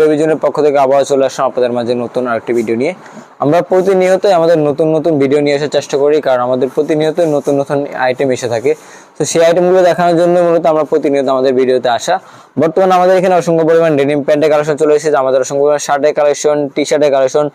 বেবিজনের পক্ষ থেকে আবার চলে আসলাম আপনাদের মাঝে নতুন আরেকটি ভিডিও নিয়ে। আমরা প্রতিনিয়তই আমাদের নতুন নতুন ভিডিও নিয়ে আসার চেষ্টা করি, কারণ আমাদের প্রতিনিয়ত নতুন নতুন আইটেম এসে থাকে। তো সেই আইটেমগুলো দেখানোর জন্য মূলত আমরা প্রতিনিয়ত আমাদের ভিডিওতে আসা। বর্তমানে আমাদের এখানে অসংখ্য পরিমাণ ডেনিম প্যান্টের কালেকশন চলে এসেছে, আমাদের অসংখ্য পরিমাণ শার্টের কালেকশন টি শার্টের কালেকশন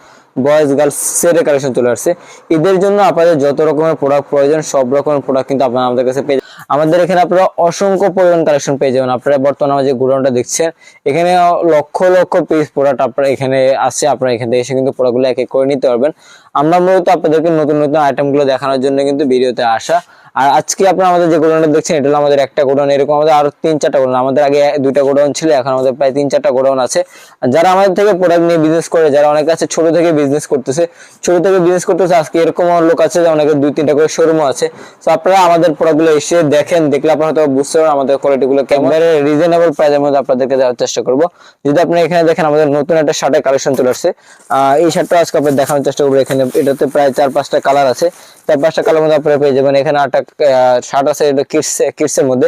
বয়েজ গার্লস সেটের কালেকশন চলে আসছে। ঈদের জন্য আপনাদের যত রকমের প্রোডাক্ট প্রয়োজন, সব রকমের প্রোডাক্ট কিন্তু আপনারা আমাদের কাছে পেয়ে। আমাদের এখানে আপনারা অসংখ্য পরিমাণ কালেকশন পেয়ে যাবেন। আপনারা বর্তমানে আমাদের যে গোডাউনটা দেখছেন, এখানে লক্ষ লক্ষ পিস প্রোডাক্ট আপনারা এখানে আছে, আপনারা এখান থেকে এসে কিন্তু প্রোডাক্টগুলো এক এক করে নিতে পারবেন। আমরা মূলত আপনাদেরকে নতুন নতুন আইটেমগুলো দেখানোর জন্য কিন্তু ভিডিওতে আসা। আর আজকে আপনারা আমাদের যে গোডাউনটা দেখছেন, এটা হলো আমাদের একটা গোডাউন, এরকম আমাদের আরও তিন চারটা গোডাউন। আমাদের আগে দুইটা গোডাউন ছিল, এখন আমাদের প্রায় তিন চারটা গোডাউন আছে। যারা আমাদের থেকে প্রোডাক্ট নিয়ে বিজনেস করে, যারা অনেকে আছে ছোট থেকে বিজনেস করতেছে, ছোট থেকে বিজনেস করতেছে, আজকে এরকম লোক আছে যে অনেকে দুই, তিনটা করে শোরুমও আছে। তো আপনারা আমাদের প্রোডাক্টগুলো এসে দেখেন, দেখলে আপনারা হয়তো বুঝতে পারবেন আমাদের কোয়ালিটিগুলো কেমন। রিজনেবল প্রাইসের মধ্যে আপনাদেরকে দেওয়ার চেষ্টা করব। যদি আপনি এখানে দেখেন, আমাদের নতুন একটা শার্টের কালেকশন চলে আসছে। এই শার্টটা আজকে আপনাদের দেখানোর চেষ্টা করব। এখানে এটাতে প্রায় চার, পাঁচটা কালার আছে। চার পাঁচটা কালার মধ্যে আপনারা পেয়ে যাবেন। এখানে একটা শার্ট আছে, এটা কিডস কিডসের মধ্যে।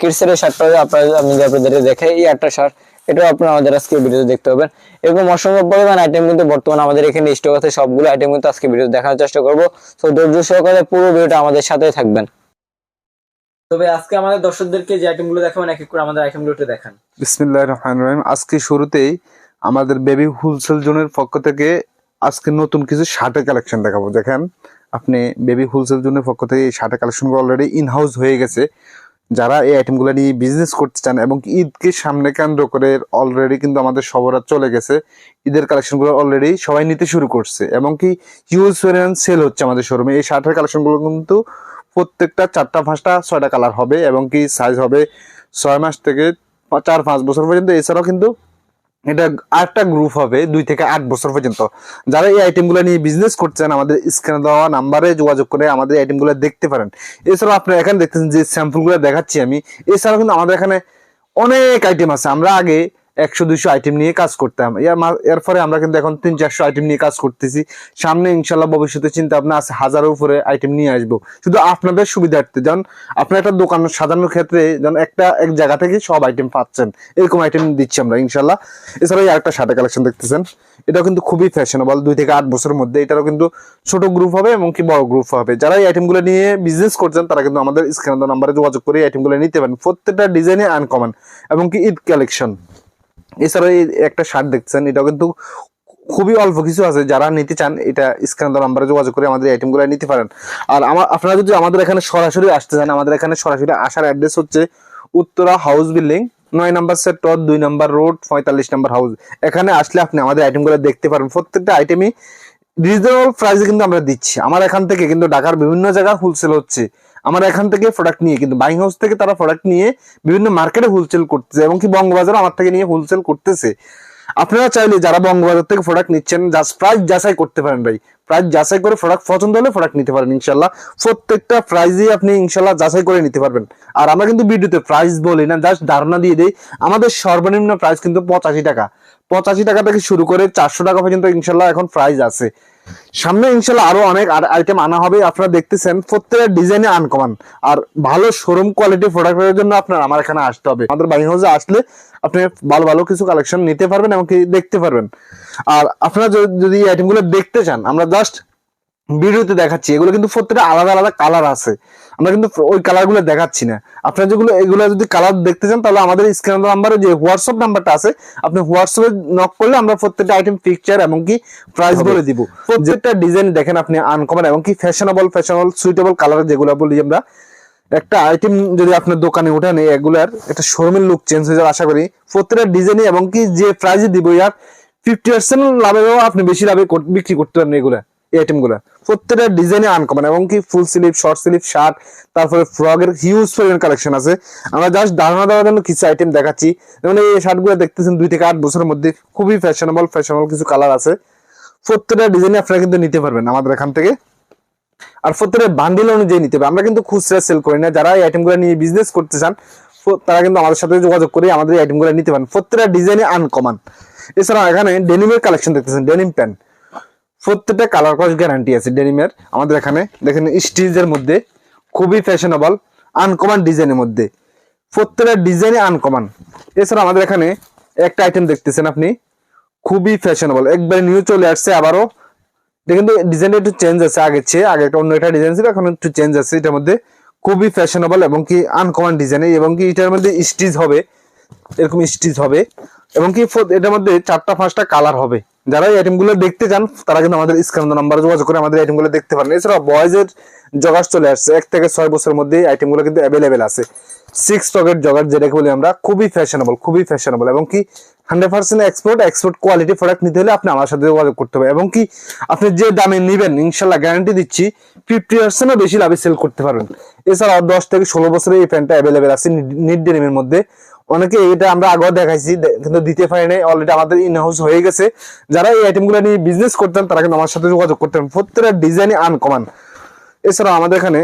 কিডসের এই শার্টটা আপনারা আমি আপনাদের দেখে, এই একটা শার্ট এটাও আপনারা আমাদের আজকে ভিডিওতে দেখতে পাবেন। এরকম অসংখ্য পরিমাণ আইটেম কিন্তু বর্তমানে আমাদের এখানে স্টক আছে। সবগুলো আইটেম কিন্তু আজকে ভিডিও দেখানোর চেষ্টা করব। তো ধৈর্য সহকারে পুরো ভিডিওটা আমাদের সাথে থাকবেন। আমাদের দর্শকদেরকে যে আইটেমগুলো দেখাবেন আমাদের বেবি হোলসেল জোনের পক্ষ থেকে আজকে নতুন কিছু শার্টের কালেকশন দেখাবো। দেখেন আপনি বেবি হোলসেল জোনের পক্ষ থেকে এই শার্টের কালেকশনগুলো অলরেডি ইন হাউস হয়ে গেছে। যারা এই আইটেমগুলো নিয়ে বিজনেস করতে চান এবং ঈদকে সামনে কেন্দ্র করে অলরেডি কিন্তু আমাদের সবরা চলে গেছে, ঈদের কালেকশনগুলো অলরেডি সবাই নিতে শুরু করছে এবং কি হিউজ পরিমাণ সেল হচ্ছে আমাদের শোরুমে এই শার্টের কালেকশনগুলো কিন্তু প্রত্যেকটা চারটা, পাঁচটা, ছয়টা কালার হবে এবং কি সাইজ হবে ছয় মাস থেকে চার, পাঁচ বছর পর্যন্ত। এছাড়াও কিন্তু এটা আরেকটা গ্রুপ হবে দুই থেকে আট বছর পর্যন্ত। যারা এই আইটেমগুলো নিয়ে বিজনেস করছেন, আমাদের স্ক্রিনে দেওয়া নাম্বারে যোগাযোগ করে আমাদের আইটেমগুলো দেখতে পারেন। এছাড়াও আপনারা এখানে দেখতেছেন যে স্যাম্পলগুলো দেখাচ্ছি আমি। এছাড়াও কিন্তু আমাদের এখানে অনেক আইটেম আছে। আমরা আগে একশো, দুইশো আইটেম নিয়ে কাজ করতাম। এর ফলে আমরা কিন্তু এখন তিন, চারশো আইটেম নিয়ে কাজ করতেছি। সামনে ইনশাল্লাহ ভবিষ্যতে চিন্তা ভাবনা আছে হাজারের উপরে আইটেম নিয়ে আসব। শুধু আপনাদের সুবিধার্থে, যেমন আপনার একটা দোকান সাজানোর ক্ষেত্রে যেন একটা, এক জায়গা থেকে সব আইটেম পাচ্ছেন, এরকম আইটেম দিচ্ছি আমরা ইনশাল্লাহ। এছাড়াও আরেকটা শার্টের কালেকশন দেখতেছেন, এটাও কিন্তু খুবই ফ্যাশনেবল দুই থেকে আট বছরের মধ্যে। এটারও কিন্তু ছোট গ্রুপ হবে এবং কি বড় গ্রুপ হবে। যারা এই আইটেমগুলো নিয়ে বিজনেস করছেন, তারা কিন্তু আমাদের স্ক্যান নাম্বারে যোগাযোগ করে এই আইটেমগুলো নিতে পারেন। প্রত্যেকটা ডিজাইনে আনকমন এবং কি ঈদ কালেকশন এছাড়াও এই একটা শার্ট দেখছেন, এটাও কিন্তু খুবই অল্প কিছু আছে, যারা নিতে চান, এটা স্ক্যান নাম্বারে যোগাযোগ করে আমাদের আইটেমগুলো নিতে পারেন। আর আমার, আপনারা যদি আমাদের এখানে সরাসরি আসতে চান, আমাদের এখানে সরাসরি আসার অ্যাড্রেস হচ্ছে উত্তরা হাউস বিল্ডিং নয় নাম্বার সেক্টর দুই নাম্বার রোড পঁয়তাল্লিশ নাম্বার হাউস এখানে আসলে আপনি আমাদের আইটেমগুলো দেখতে পারেন প্রত্যেকটা আইটেমই রিজনেবল প্রাইসে কিন্তু আমরা দিচ্ছি। আমার এখান থেকে কিন্তু ঢাকার বিভিন্ন জায়গায় হোলসেল হচ্ছে। আমার এখান থেকে প্রোডাক্ট নিয়ে, কিন্তু বাইং হাউস থেকে তারা প্রোডাক্ট নিয়ে বিভিন্ন মার্কেটে হোলসেল করতেছে এবং কি বঙ্গবাজার আমার থেকে নিয়ে হোলসেল করতেছে। আপনারা চাইলে যারা বঙ্গবাজার থেকে প্রোডাক্ট নিচ্ছেন প্রাইস যাচাই করতে পারেন ভাই। প্রাইস যাচাই করে প্রোডাক্ট পছন্দ হলে প্রোডাক্ট নিতে পারেন ইনশাল্লাহ প্রত্যেকটা প্রাইজই আপনি ইনশাল্লাহ যাচাই করে নিতে পারবেন। আর আমরা কিন্তু ভিডিওতে প্রাইস বলি না জাস্ট ধারণা দিয়ে দিই। আমাদের সর্বনিম্ন প্রাইস কিন্তু পঁচাশি টাকা। পঁচাশি টাকা থেকে শুরু করে চারশো টাকা পর্যন্ত ইনশাল্লাহ এখন প্রাইস আছে। সামনে ইনশাল্লাহ আরও অনেক আইটেম আনা হবে, আপনারা দেখতেছেন, প্রত্যেকটা ডিজাইনে আনকমান আর ভালো শোরুম কোয়ালিটি প্রোডাক্টের জন্য আপনার আমার এখানে আসতে হবে। আমাদের বাইং হাউসে আসলে আপনি ভালো ভালো কিছু কালেকশন নিতে পারবেন এবং দেখতে পারবেন। আর আপনারা যদি- এই আইটেমগুলো দেখতে চান, আমরা জাস্ট ভিডিওতে দেখাচ্ছি এগুলো কিন্তু প্রত্যেকটা আলাদা আলাদা কালার আছে। আমরা কিন্তু ওই কালারগুলো দেখাচ্ছি না। আপনারা যেগুলো এগুলো যদি কালার দেখতে চান তাহলে আমাদের স্ক্রিন নাম্বারে যে হোয়াটসঅ্যাপ নাম্বারটা আছে আপনি হোয়াটসঅ্যাপে নক করলে আমরা প্রত্যেকটা আইটেম পিকচার এবং কি প্রাইস বলে দিব। প্রত্যেকটা ডিজাইন দেখেন আপনি আনকমন এবং কি ফ্যাশনেবল ফ্যাশনেবল সুইটেবল কালার যেগুলো বলি আমরা একটা আইটেম যদি আপনার দোকানে উঠান এগুলার একটা শোরুমের লুক চেঞ্জ হয়ে যাবে আশা করি প্রত্যেকটা ডিজাইনে এবং কি যে প্রাইজে দিব ইয়ার ফিফটি পার্সেন্ট লাভেও আপনি বেশি লাভে বিক্রি করতে পারেন এগুলা। এই আইটেমগুলা। প্রত্যেকটা ডিজাইনে আনকমন এবং কি full sleeve short sleeve shirt তারপরে ফ্রকের হিউজ পরিমাণ কালেকশন আছে। আমরা জাস্ট ধারণা দেওয়ার জন্য কিছু আইটেম দেখাচ্ছি। যেমন এই শার্টগুলো দেখতেছেন দুই থেকে আট বছরের মধ্যে খুবই ফ্যাশনেবল ফ্যাশনেবল কিছু কালার আছে। প্রত্যেকটা ডিজাইনে আপনারা কিন্তু নিতে পারবেন আমাদের এখান থেকে। আর প্রত্যেকটা বান্ডিল অনুযায়ী নিতে হবে। আমরা কিন্তু খুচরা সেল করি না। যারা এই আইটেমগুলো নিয়ে বিজনেস করতে চান তারা কিন্তু আমাদের সাথে যোগাযোগ করে আমাদের এই আইটেমগুলো নিতে পারেন। প্রত্যেকটা ডিজাইনে আনকমন এছাড়া এখানে ডেনিমের কালেকশন দেখতেছেন ডেনিম প্যান্ট প্রত্যেকটা কালার কস গ্যারান্টি আছে ডেনিমের আমাদের এখানে, দেখেন স্টিচের মধ্যে, খুবই ফ্যাশনেবল আনকমন ডিজাইনের মধ্যে। প্রত্যেকটা ডিজাইনে আনকমন এছাড়া আমাদের এখানে একটা আইটেম দেখতেছেন আপনি, খুবই ফ্যাশনেবল একবারে নিউ চলে আসছে, আবারও। এটা কিন্তু ডিজাইনটা একটু চেঞ্জ আছে, আগের চেয়ে, আগে একটা অন্য একটা ডিজাইন ছিল, এখন একটু চেঞ্জ আছে এটার মধ্যে। খুবই ফ্যাশনেবল এবং কি আনকমন ডিজাইনে এবং কি এটার মধ্যে স্টিচ হবে, এরকম স্টিচ হবে, এবং কি এটার মধ্যে চারটা পাঁচটা কালার হবে। যারা এই আইটেমগুলো দেখতে চান, তারা কিন্তু আমাদের স্ক্যান নাম্বারে যোগাযোগ করে আমাদের আইটেমগুলো দেখতে পারেন। এছাড়া বয়েজের জগার চলে আসছে। এক থেকে ছয় বছরের মধ্যে আইটেমগুলো কিন্তু অ্যাভেলেবেল আছে। সিক্স পকেট জগার যেটাকে বলি আমরা, খুবই ফ্যাশনেবল খুবই ফ্যাশনেবল এবং কি hundred percent export export quality product নিতে হলে আপনি আমার সাথে যোগাযোগ করতে হবে। এবং কি, আপনি যে দামে নেবেন, ইনশাল্লাহ গ্যারান্টি দিচ্ছি ফিফটি পার্সেন্টও বেশি লাভে সেল করতে পারবেন। এছাড়াও দশ থেকে ষোলো বছরের এই প্যান্টটা অ্যাভেলেবেল আছে নিট ডেনিমের মধ্যে। অনেকে এটা আমরা আগেও দেখাইছি কিন্তু দিতে পারি নাই অলরেডি আমাদের ইন হাউস হয়ে গেছে। যারা এই আইটেমগুলো নিয়ে বিজনেস করতেন তারা কিন্তু আমার সাথে যোগাযোগ করতেন। প্রত্যেকটা ডিজাইনই আনকমান এছাড়াও আমাদের এখানে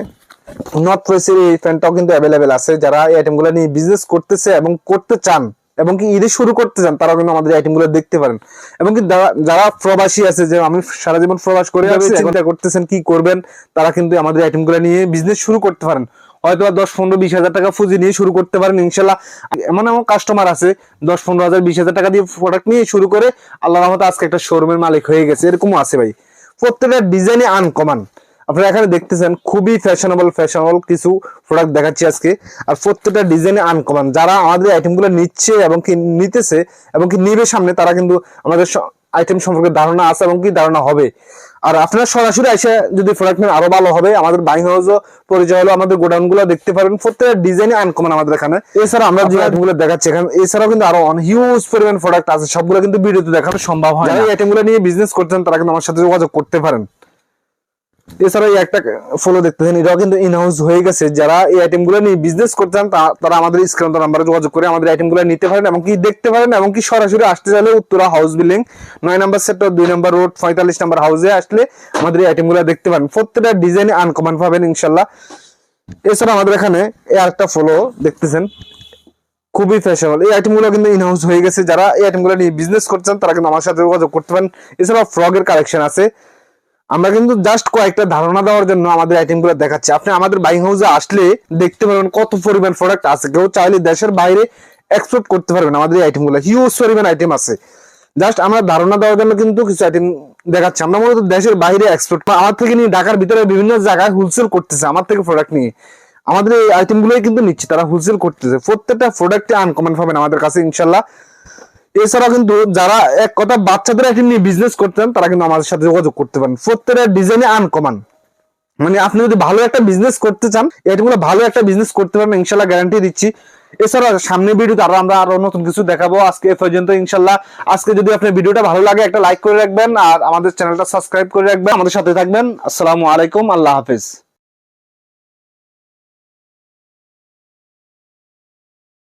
নর্থ ওয়েস্টের এই প্যান্টটাও কিন্তু অ্যাভেলেবেল আছে। যারা এই আইটেমগুলো নিয়ে বিজনেস করতেছে এবং করতে চান এবং কি ঈদে শুরু করতে চান তারাও কিন্তু আমাদের আইটেমগুলো দেখতে পারেন। এবং কি যারা- যারা প্রবাসী আছে যে আমি সারা জীবন প্রবাস করে চিন্তা করতেছেন কি করবেন তারা কিন্তু আমাদের আইটেমগুলো নিয়ে বিজনেস শুরু করতে পারেন। হয়তো দশ, পনেরো, বিশ হাজার টাকা পুঁজি নিয়ে শুরু করতে পারেন, ইনশাল্লাহ। এমন এমন কাস্টমার আছে, দশ, পনেরো হাজার, বিশ হাজার টাকা দিয়ে প্রোডাক্ট নিয়ে শুরু করে আল্লাহ রহমতে আজকে একটা শোরুমের মালিক হয়ে গেছে, এরকমও আছে ভাই। প্রত্যেকটা ডিজাইনে আনকমান আপনারা এখানে দেখতেছেন, খুবই ফ্যাশনেবল ফ্যাশনেবল কিছু প্রোডাক্ট দেখাচ্ছি আজকে। আর প্রত্যেকটা ডিজাইনে আনকমান যারা আমাদের আইটেমগুলো নিচ্ছে এবং কি নিতেছে এবং কি নিবে সামনে, তারা কিন্তু আমাদের আইটেম সম্পর্কে ধারণা আছে এবং কি ধারণা হবে। আর আপনার সরাসরি এসে যদি প্রোডাক্ট নেন আরও ভালো হবে। আমাদের বাইং হাউসও পরিচয় হলো আমাদের গোডাউনগুলো দেখতে পারবেন প্রত্যেকটা ডিজাইনে আনকমন আমাদের এখানে। এছাড়া আমরা যে আইটেমগুলো দেখাচ্ছি এখানে এছাড়াও কিন্তু আরও হিউজ পরিমাণ প্রোডাক্ট আছে। সবগুলো কিন্তু ভিডিওতে দেখানো সম্ভব হয় যারা এই আইটেমগুলো নিয়ে বিজনেস করতেন তারা কিন্তু আমার সাথে যোগাযোগ করতে পারেন। এছাড়া এই একটা ফলো দেখতেছেন, এটাও কিন্তু ইন হাউস হয়ে গেছে। যারা এই আইটেমগুলো নিয়ে বিজনেস করতেন তা- তারা আমাদের স্ক্রিন নাম্বারে যোগাযোগ করে আমাদের আইটেমগুলো নিতে পারেন এবং কি দেখতে পারেন এবং কি সরাসরি আসতে চাইলে উত্তরা হাউস বিল্ডিং নয় নাম্বার সেক্টর দুই নাম্বার রোড পঁয়তাল্লিশ নাম্বার হাউসে আসলে আমাদের এই আইটেমগুলো দেখতে পারেন। প্রত্যেকটা ডিজাইন আনকমন পাবেন ইনশাল্লাহ। এছাড়া আমাদের এখানে এই আরেকটা ফলো দেখতেছেন, খুবই ফ্যাশনেবল এই আইটেমগুলো কিন্তু ইনহাউস হয়ে গেছে। যারা এই আইটেমগুলো নিয়ে বিজনেস করছেন তারা কিন্তু আমার সাথে যোগাযোগ করতে পারেন। এছাড়া ফ্রগের কালেকশন আছে। আমরা কিন্তু জাস্ট কয়েকটা ধারণা দেওয়ার জন্য আমাদের আইটেমগুলো দেখাচ্ছি। আপনি আমাদের বাইং হাউসে আসলে দেখতে পারবেন কত পরিমাণ প্রোডাক্ট আছে। কেউ চাইলে দেশের বাইরে এক্সপোর্ট করতে পারবেন আমাদের এই আইটেমগুলো। হিউজ পরিমাণ আইটেম আছে। জাস্ট আমরা ধারণা দেওয়ার জন্য কিন্তু কিছু আইটেম দেখাচ্ছি। আমরা মূলত দেশের বাইরে এক্সপোর্ট আমার থেকে নিয়ে ঢাকার ভিতরে বিভিন্ন জায়গায় হোলসেল করতেছে আমার থেকে প্রোডাক্ট নিয়ে। আমাদের এই আইটেম গুলোই কিন্তু নিচ্ছে, তারা হোলসেল করতেছে। প্রত্যেকটা প্রোডাক্টে আনকমন পাবেন আমাদের কাছে, ইনশাল্লাহ। এছাড়া কিন্তু যারা এক কথা বাচ্চাদের আইটেম নিয়ে বিজনেস করতেন, তারা কিন্তু আমাদের সাথে যোগাযোগ করতে পারেন। প্রত্যেকটা ডিজাইনে আনকমন মানে আপনি যদি ভালো একটা বিজনেস করতে চান এগুলো ভালো একটা বিজনেস করতে পারবেন ইনশাল্লাহ গ্যারান্টি দিচ্ছি। এছাড়া সামনে ভিডিওতে আরও আমরা আরও নতুন কিছু দেখাবো আজকে এ পর্যন্ত ইনশাল্লাহ আজকে যদি আপনার ভিডিওটা ভালো লাগে, একটা লাইক করে রাখবেন, আর আমাদের চ্যানেলটা সাবস্ক্রাইব করে রাখবেন। আমাদের সাথে থাকবেন। আসসালামু আলাইকুম, আল্লাহ হাফেজ।